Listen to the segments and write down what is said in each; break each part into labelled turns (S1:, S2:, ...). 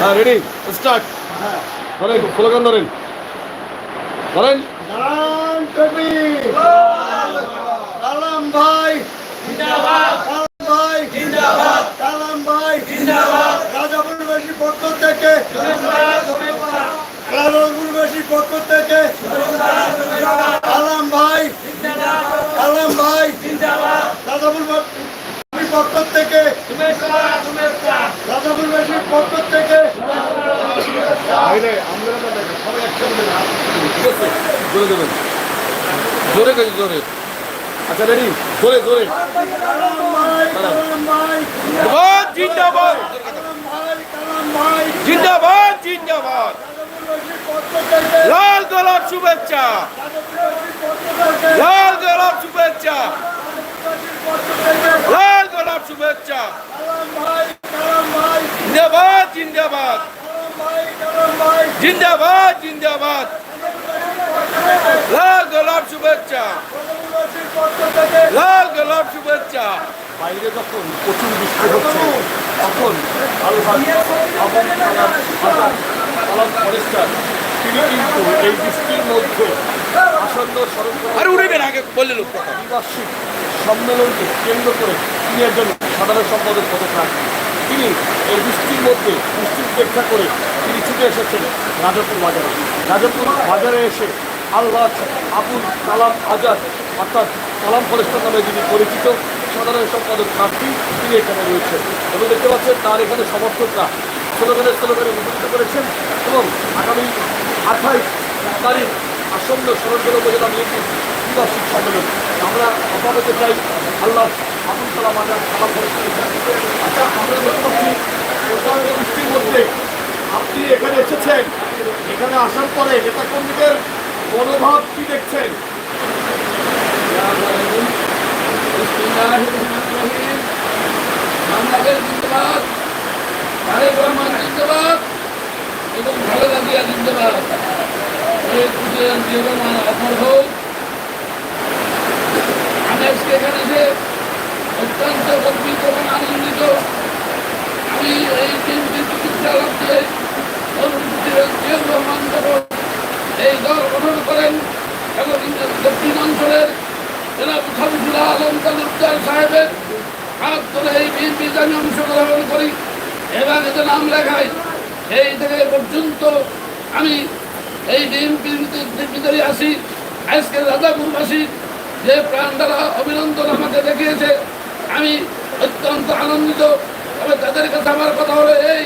S1: হ্যাঁ ready start ধরেন slogan ধরেন। ধরেন।
S2: কবি কালাম ভাই কালাম ভাই কালাম ভাই রাজাপুরবাসী পক্ষ থেকে রাজাপুরবাসী পক্ষ থেকে কালাম ভাই কালাম ভাই রাজাপুরবাসী পক্ষ থেকে?
S1: জোরে জোরে। আচ্ছা রেডি জোরে জোরে।
S3: জিন্দাবাদ জিন্দাবাদ। লাল গোলাপ শুভেচ্ছা। লাল গোলাপ শুভেচ্ছা
S2: রাজাপুরবাসীর পক্ষ থেকে
S3: লাল গোলাপ শুভেচ্ছা। জিন্দাবাদ জিন্দাবাদ। জিন্দাবাদ জিন্দাবাদ। লাল গোলাপ শুভেচ্ছা। লাল গোলাপ শুভেচ্ছা।
S1: বাইরে যখন প্রচুর বৃষ্টি হচ্ছে তখন আলহাজ আবুল কালাম আজাদ কালাম ফরেস্টার তিনি কিন্তু এই বৃষ্টির মধ্যে আসন্ন স্মরণ
S3: আর উড়েবেন আগে বললে লোক কথা।
S1: দ্বিবার্ষিক সম্মেলনকে কেন্দ্র করে তিনি একজন সাধারণ সম্পাদক পদপ্রার্থী তিনি এই বৃষ্টির মধ্যে বৃষ্টি উপেক্ষা করে তিনি ছুটে এসেছেন রাজাপুর বাজারে। রাজাপুর বাজারে এসে আল্লাহ আবুল কালাম আজাদ, অর্থাৎ কালাম ফরেস্টার নামে যিনি পরিচিত সাধারণ সম্পাদক প্রার্থী, তিনি এখানে রয়েছেন। এবং দেখতে পাচ্ছেন তার এখানে সমর্থকরা স্লোগানের স্লোগানে মুখরিত করেছেন এবং আগামী আঠাইশ তারিখ আসন্ন সরঞ্জল উপজেলা বিএনপি দ্বিবার্ষিক সম্মেলন। আমরা বলতে চাই আল্লাহ আমরা আপনি এখানে এসেছেন। এখানে আসার পরে নেতা কর্মীদের মনোভাব কি দেখছেন?
S4: বাংলাদেশ জিন্দাবাদ তারেক রহমান জিন্দাবাদ এবং খালেদা জিয়া জিন্দাবাদ রহমান অমর হোক আমি এখানে এসে অত্যন্ত গর্বিত এবং আনন্দিত। আমি এই বিএনপির চিকিৎসা লক্ষ্যে রহমান এই দল গঠন করেন এবং দক্ষিণ অঞ্চলের জনাব খাবিজুল্লাহ আলম তালুকদার সাহেবের হাত ধরে এই বিএনপিতে আমি অংশগ্রহণ করি। এবং এতে নাম লেখাই এই থেকে পর্যন্ত আমি এই বিএনপির আসি আজকে রাজাপুরবাসী যে প্রাণ দ্বারা অভিনন্দন আমাকে দেখিয়েছে আমি অত্যন্ত আনন্দিত। তবে তাদের কাছে আমার কথা হলো এই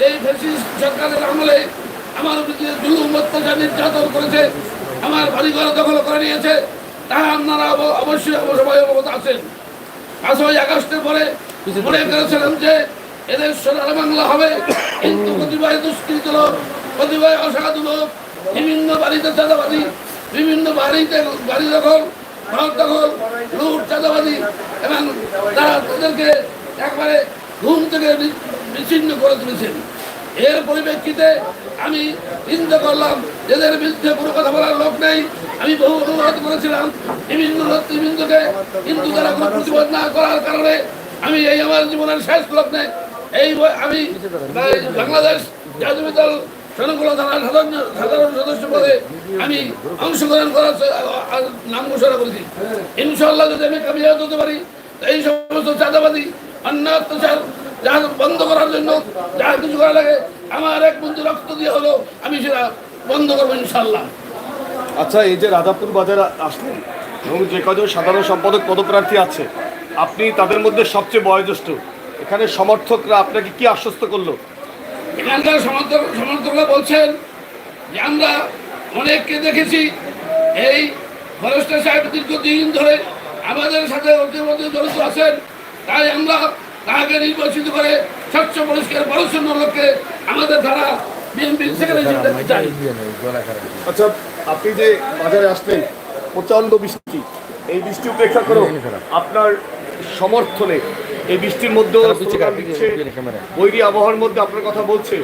S4: এই ফেসিস্ট সরকারের আমলে আমার উপরে নির্যাতন করেছে, আমার বাড়িঘর দখল করে নিয়েছে তা আপনারা অবশ্যই অব- সবাই অবগত আছেন পাঁচই আগস্টের পরে মনে করেছিলাম যে এদের সোনার বাংলা হবে, কিন্তু কতিপয় দুষ্কৃত লোক, কতিপয় অসাধু লোক, বিভিন্ন বাড়িতে চাঁদাবাদী বিভিন্ন বাড়িতে বাড়ি দখল ঘর দখল এবং তারা তাদেরকে একবারে ঘুম থেকে বিচ্ছিন্ন করে তুলেছেন। এর পরিপ্রেক্ষিতে আমি চিন্তা করলাম, এদের বিরুদ্ধে কোনো কথা বলার লোক নেই। আমি বহু অনুরোধ করেছিলাম, বিভিন্ন নেতৃবৃন্দকে, কিন্তু তারা কোনো প্রতিবাদ না করার কারণে আমি এই আমার জীবনের শেষ লগ্নে, এই আমি বাংলাদেশ জাতীয় দল সংকুল থানার সাধারণ সদস্য পদে আমি অংশগ্রহণ করার নাম ঘোষণা করেছি। ইনশাল্লাহ যদি আমি কামিয়াব হতে পারি এই সমস্ত চাঁদাবাদী অন্য অত্যাচার যা বন্ধ করার জন্য যা কিছু করা লাগে, আমার এক বন্ধু রক্ত দিয়ে হলো, আমি সেটা বন্ধ করব ইনশাল্লাহ
S1: আচ্ছা এই যে রাধাপুর বাজারে আসলেন, এবং যে কজন সাধারণ সম্পাদক পদপ্রার্থী আছে, আপনি তাদের মধ্যে সবচেয়ে বয়োজ্যেষ্ঠ, এখানে সমর্থকরা আপনাকে কি আশ্বস্ত করল?
S4: এখানকার সমর্থক সমর্থকরা বলছেন যে আমরা অনেককে দেখেছি এই ফরেস্টার সাহেব দীর্ঘদিন ধরে আমাদের সাথে অতিমধ্যে জড়িত আছেন। তাই আমরা তাকে নির্বাচিত করে স্বচ্ছ পরিষ্কার পরিচ্ছন্ন লোককে আমাদের সেক্রেটারি
S1: আচ্ছা আপনি যে বাজারে আসলেন প্রচণ্ড বৃষ্টি। এই বৃষ্টি উপেক্ষা করেও আপনার সমর্থনে এই বৃষ্টির দিচ্ছে, বৈরী আবহাওয়ার মধ্যে আপনার কথা বলছে।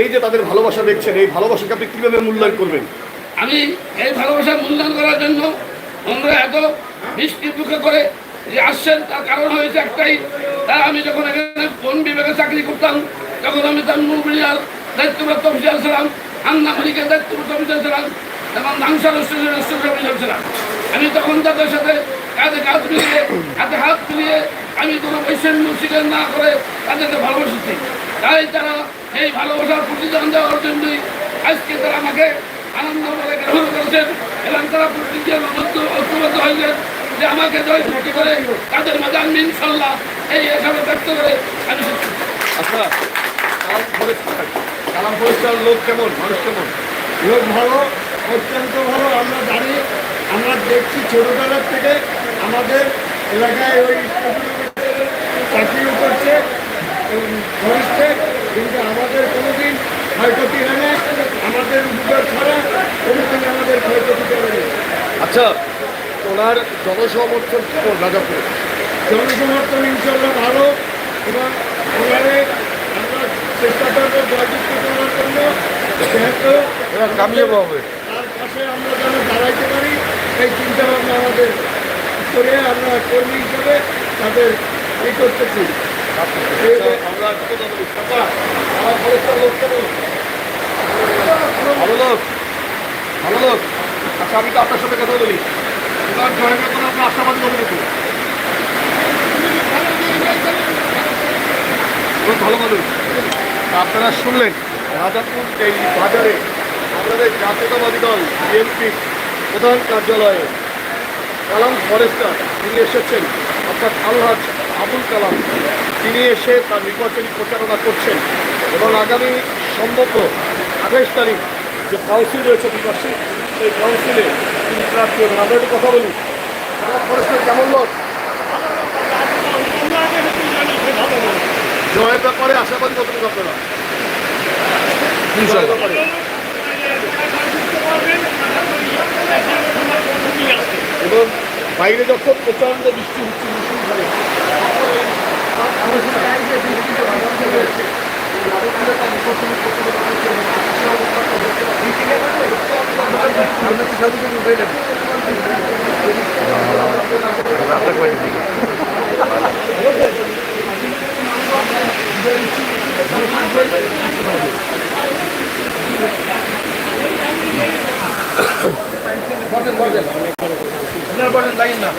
S1: এই যে তাদের ভালোবাসা দেখছেন এই ভালোবাসাকে আপনি কীভাবে মূল্যায়ন করবেন?
S4: আমি এই ভালোবাসা মূল্যায়ন করার জন্য আমরা এত বৃষ্টির উপেক্ষা করে যে আসছেন তার কারণ হয়েছে একটাই। তা আমি যখন এখানে ফোন বিভাগে চাকরি করতাম তখন আমি তার মিডিয়ার দায়িত্বপ্রাপ্ত অফিসার ছিলাম আন্না মালিকের দায়িত্বপ্রাপ্ত অফিসার ছিলাম এবং ধানসার অফিসার ছিলাম। আমি তখন তাদের সাথে কাঁধে কাঁধ মিলিয়ে হাতে হাত মিলিয়ে আমি কোনো বৈষম্য স্বীকার না করে তাদেরকে ভালোবাসেছি তাই তারা এই ভালোবাসার প্রতিদান দেওয়ার জন্যই আজকে তারা আমাকে আনন্দ বলে গ্রহণ করেছেন এবং তারা প্রতিজ্ঞার ঐক্যবদ্ধ হয়েছেন যে আমাকে জয় সৃষ্টি করে তাদের মাঝে আমি ইনশাল্লাহ এই হিসাবে ব্যক্ত করে আমি।
S1: আচ্ছা কালাম ফরেস্টার লোক কেমন মানুষ কেমন
S2: লোক ভালো অত্যন্ত ভালো আমরা জানি আমরা দেখছি ছোটবেলার থেকে আমাদের এলাকায় ওই চাকরিও করছে ফরেস্টে কিন্তু আমাদের কোনোদিন ক্ষয়ক্ষতি হয় না আমাদের উপকার ছাড়া কোনোদিন আমাদের ক্ষয়ক্ষতি করে
S1: আচ্ছা ওনার জনসমর্থন কেমন রাজাপুরে?
S2: জনসমর্থন ইনশাল্লাহ ভালো এবং ওনারে আমরা চেষ্টা করব জয়যুক্ত করার জন্য যেহেতু
S1: এরা কামিয়ে পাবে
S2: তার পাশে আমরা যেন দাঁড়াইতে পারি এই চিন্তা ভাবনা আমাদের করে আমরা কর্মী হিসেবে তাদের এই করতেছি।
S1: আচ্ছা, আমরা ভালো লোক ভালো লোক। আচ্ছা আমি তো আপনার সাথে কথা বলি। জয়েন্টের কোনো আশাবাদী ভালো মানুষ আপনারা শুনলেন রাজাপুর এই বাজারে আমাদের জাতীয়তাবাদী দল বিএনপি প্রধান কার্যালয়ে কালাম ফরেস্টার তিনি এসেছেন, অর্থাৎ আলহাজ আবুল কালাম। তিনি এসে তার নির্বাচনী প্রচারণা করছেন এবং আগামী সম্ভব আঠাইশ তারিখ যে কাউন্সিল রয়েছে বিপাশী, সেই কাউন্সিলে তিনি প্রার্থী হবেন আমরা একটু কথা বলি কালাম ফরেস্টার, কেমন লোক জয়ের ব্যাপারে আশাবাদী কতটুকু আপনারা জয়ের ব্যাপারে এবং বাইরে যখন প্রচণ্ড বৃষ্টি হচ্ছে মুসুলধারে
S3: আপনার বলেন লাইন না